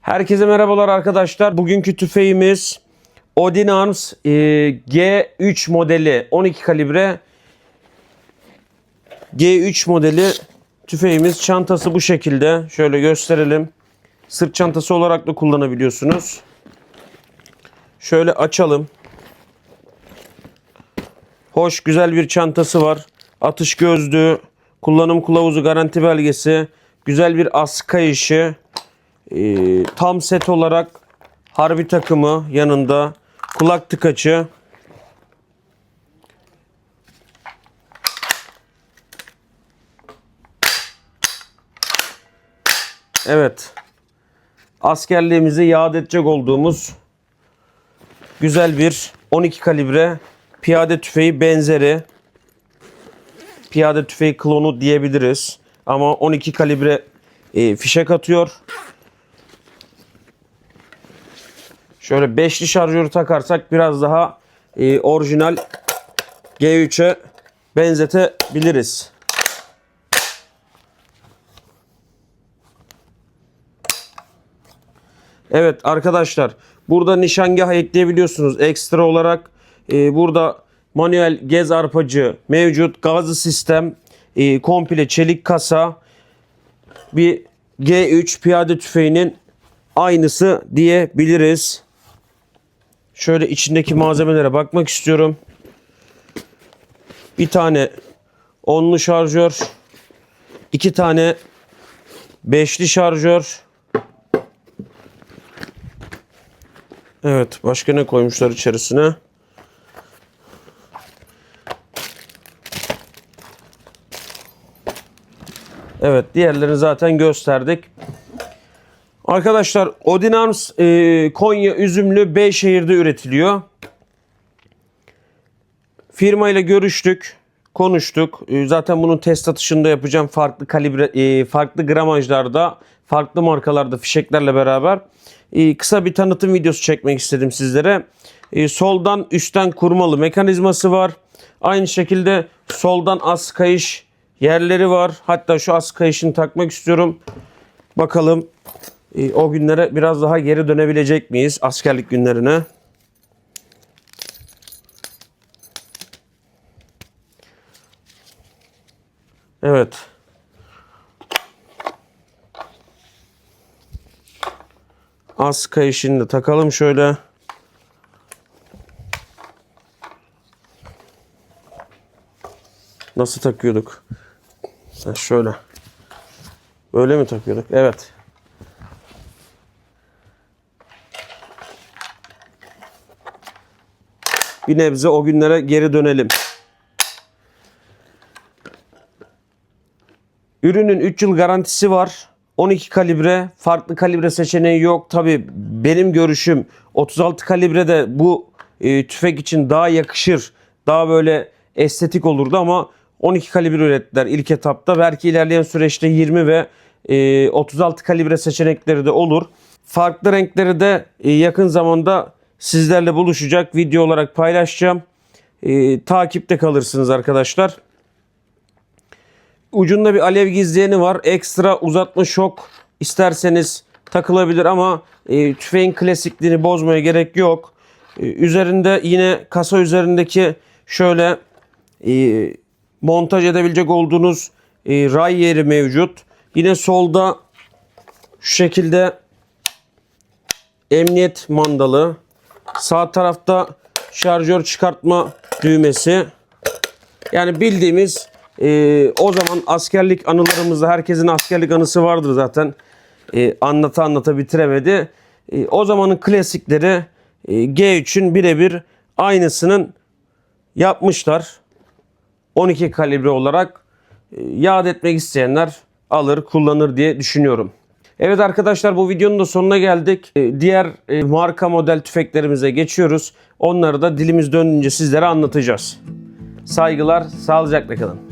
Herkese merhabalar arkadaşlar. Bugünkü tüfeğimiz Odin Arms e, G3 modeli 12 kalibre G3 modeli tüfeğimiz. Çantası bu şekilde. Şöyle gösterelim. Sırt çantası olarak da kullanabiliyorsunuz. Şöyle açalım. Hoş güzel bir çantası var. Atış gözlüğü, kullanım kılavuzu, garanti belgesi, güzel bir askı kayışı, ee, tam set olarak harbi takımı yanında, kulak tıkaçı, Evet. Askerliğimizi yad edecek olduğumuz güzel bir 12 kalibre piyade tüfeği benzeri. Piyade tüfeği klonu diyebiliriz. Ama 12 kalibre e, fişek atıyor. Şöyle beşli şarjörü takarsak biraz daha e, orijinal G3'e benzetebiliriz. Evet arkadaşlar burada nişangah ekleyebiliyorsunuz ekstra olarak. e, burada manuel gez arpacı mevcut. Gazlı sistem e, komple çelik kasa bir G3 piyade tüfeğinin aynısı diyebiliriz. Şöyle içindeki malzemelere bakmak istiyorum. Bir tane onlu şarjör, iki tane beşli şarjör. Evet, başka ne koymuşlar içerisine? Evet, diğerlerini zaten gösterdik. Arkadaşlar Odin Arms e, Konya Üzümlü Beyşehir'de üretiliyor. Firma ile görüştük, konuştuk. E, zaten bunun test atışında yapacağım farklı kalibre, e, farklı gramajlarda, farklı markalarda fişeklerle beraber. E, kısa bir tanıtım videosu çekmek istedim sizlere. E, soldan üstten kurmalı mekanizması var. Aynı şekilde soldan az kayış yerleri var. Hatta şu az kayışını takmak istiyorum. Bakalım e, o günlere biraz daha geri dönebilecek miyiz askerlik günlerine? Evet. Az kayışını da takalım şöyle. Nasıl takıyorduk? Ha, şöyle. Böyle mi takıyorduk? Evet. bir nebze o günlere geri dönelim. Ürünün 3 yıl garantisi var. 12 kalibre, farklı kalibre seçeneği yok. Tabi benim görüşüm 36 kalibre de bu e, tüfek için daha yakışır. Daha böyle estetik olurdu ama 12 kalibre ürettiler ilk etapta. Belki ilerleyen süreçte 20 ve e, 36 kalibre seçenekleri de olur. Farklı renkleri de e, yakın zamanda sizlerle buluşacak video olarak paylaşacağım. E, takipte kalırsınız arkadaşlar. Ucunda bir alev gizleyeni var. Ekstra uzatma şok isterseniz takılabilir ama e, tüfeğin klasikliğini bozmaya gerek yok. E, üzerinde yine kasa üzerindeki şöyle e, montaj edebilecek olduğunuz e, ray yeri mevcut. Yine solda şu şekilde emniyet mandalı. Sağ tarafta şarjör çıkartma düğmesi. Yani bildiğimiz e, o zaman askerlik anılarımızda herkesin askerlik anısı vardır zaten. E, anlata anlata bitiremedi. E, o zamanın klasikleri e, G3'ün birebir aynısının yapmışlar. 12 kalibre olarak e, yad etmek isteyenler alır kullanır diye düşünüyorum. Evet arkadaşlar bu videonun da sonuna geldik. E, Diğer e, marka model tüfeklerimize geçiyoruz. Onları da dilimiz döndüğünce sizlere anlatacağız. Saygılar, sağlıcakla kalın.